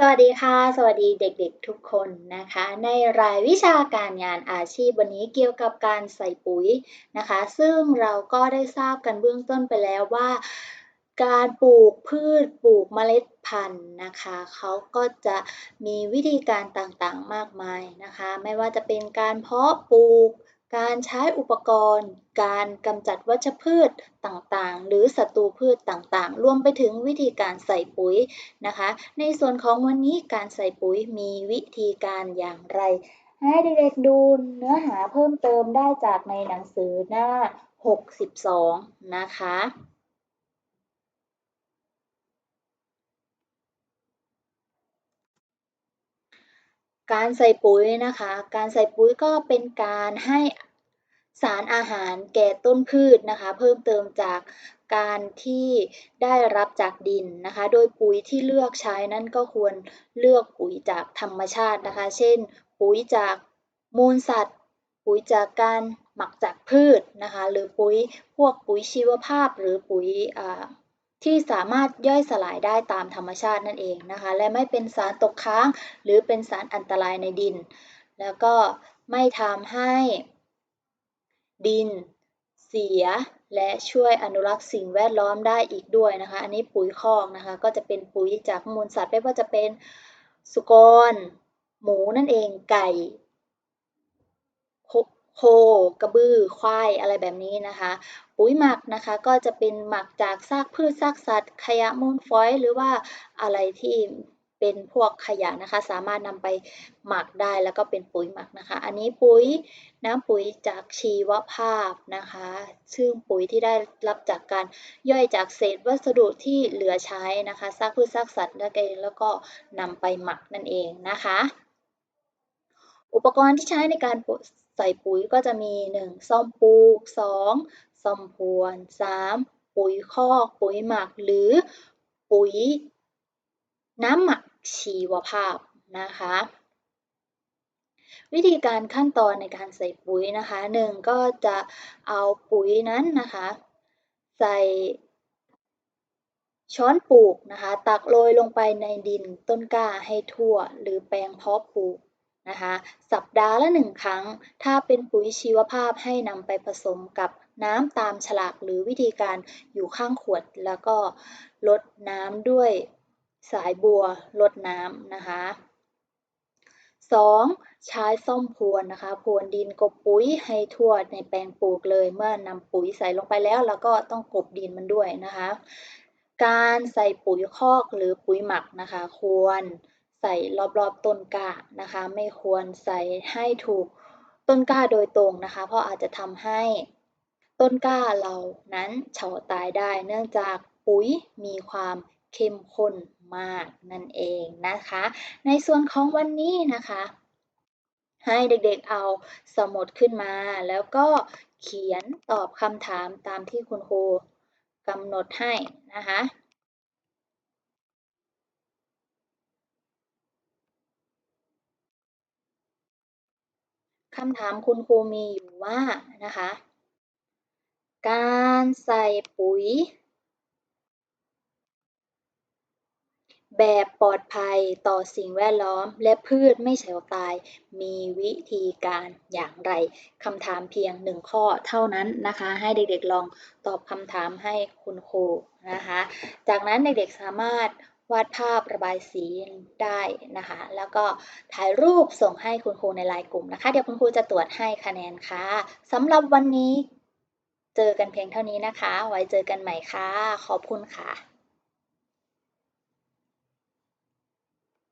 สวัสดีค่ะ สวัสดีเด็กๆทุกคนนะคะ ในรายวิชาการงานอาชีพวันนี้เกี่ยวกับการใส่ปุ๋ยนะคะ ซึ่งเราก็ได้ทราบกันเบื้องต้นไปแล้วว่า การปลูกพืชปลูกเมล็ดพันธุ์นะคะเขาก็จะมีวิธีการต่างๆมากมายนะคะ ไม่ว่าจะเป็นการเพาะปลูก การใช้อุปกรณ์ การกำจัดวัชพืชต่างๆ หรือศัตรูพืชต่างๆ รวมไปถึงวิธีการใส่ปุ๋ยนะคะ ในส่วนของวันนี้การใส่ปุ๋ยมีวิธีการอย่างไร ให้เด็กๆดูเนื้อหาเพิ่มเติมได้จากในหนังสือหน้า 62 นะคะ การใส่ปุ๋ยนะคะ การใส่ปุ๋ยก็เป็นการให้สารอาหารแก่ต้นพืชนะคะ เพิ่มเติมจากการที่ได้รับจากดินนะคะ โดยปุ๋ยที่เลือกใช้นั้นก็ควรเลือกปุ๋ยจากธรรมชาตินะคะ เช่น ปุ๋ยจากมูลสัตว์ ปุ๋ยจากการหมักจากพืชนะคะ หรือปุ๋ยพวกปุ๋ยชีวภาพหรือปุ๋ย ที่สามารถย่อยสลายได้ตามธรรมชาตินั่นเองนะคะ และไม่เป็นสารตกค้าง หรือเป็นสารอันตรายในดิน แล้วก็ไม่ทำให้ดินเสียและช่วยอนุรักษ์สิ่งแวดล้อมได้อีกด้วยนะคะ อันนี้ปุ๋ยคอกนะคะ ก็จะเป็นปุ๋ยจากมูลสัตว์ไม่ว่าจะเป็นสุกร หมูนั่นเองไก่ โค กระบือ ควาย อะไรแบบนี้นะคะ ปุ๋ยหมักนะคะก็จะเป็นหมักจากซากพืชซากสัตว์ ขยะมูลฝอย หรือว่าอะไรที่เป็นพวกขยะนะคะ สามารถนำไปหมักได้แล้วก็เป็นปุ๋ยหมักนะคะ อันนี้ปุ๋ยน้ำปุ๋ยจากชีวภาพนะคะ ซึ่งปุ๋ยที่ได้รับจากการย่อยจากเศษวัสดุที่เหลือใช้นะคะซากพืชซากสัตว์นั่นเองแล้วก็นำไปหมักนั่นเองนะคะ อุปกรณ์ที่ใช้ในการ ใส่ปุ๋ยก็จะมี 1. ซ่อมปลูก 2. ซ่อมพวน 3. ปุ๋ยคอกปุ๋ยหมักหรือปุ๋ยน้ำหมักชีวภาพนะคะ วิธีการขั้นตอนในการใส่ปุ๋ยนะคะหนึ่งก็จะเอาปุ๋ยนั้นนะคะ ใส่ช้อนปลูกนะคะ ตักโรยลงไปในดินต้นกล้าให้ทั่ว หรือแปลงเพาะปลูก นะคะสัปดาห์ละหนึ่งครั้ง ถ้าเป็นปุ๋ยชีวภาพให้นำไปผสมกับน้ำตามฉลากหรือวิธีการอยู่ข้างขวด แล้วก็ลดน้ำด้วยสายบัวลดน้ำนะคะ 2. ใช้ส้มพรวนนะคะพรวนดินกบปุ๋ยให้ทั่วในแปลงปลูกเลย เมื่อนำปุ๋ยใส่ลงไปแล้วเราก็ต้องกบดินมันด้วยนะคะ การใส่ปุ๋ยคอกหรือปุ๋ยหมักนะคะ ควร ใส่รอบๆต้นกล้านะคะ ไม่ควรใส่ให้ถูกต้นกล้าโดยตรงนะคะ เพราะอาจจะทำให้ต้นกล้าเรานั้นเฉาตายได้ เนื่องจากปุ๋ยมีความเข้มข้นมากนั่นเองนะคะ ในส่วนของวันนี้นะคะ ให้เด็กๆเอาสมุดขึ้นมา แล้วก็เขียนตอบคำถามตามที่คุณครูกำหนดให้นะคะ คำถามคุณครูมีอยู่ว่านะคะ การใส่ปุ๋ย แบบปลอดภัยต่อสิ่งแวดล้อม และพืชไม่เฉาตาย มีวิธีการอย่างไรคำถามเพียงหนึ่งข้อเท่านั้นนะคะ ให้เด็กๆลองตอบคำถามให้คุณครูนะคะ จากนั้นเด็กๆสามารถ วาดภาพระบายสีได้นะคะ แล้วก็ถ่ายรูปส่งให้คุณครูในไลน์กลุ่มนะคะ เดี๋ยวคุณครูจะตรวจให้คะแนนค่ะสำหรับวันนี้เจอกันเพียงเท่านี้นะคะ ไว้เจอกันใหม่ค่ะ ขอบคุณค่ะ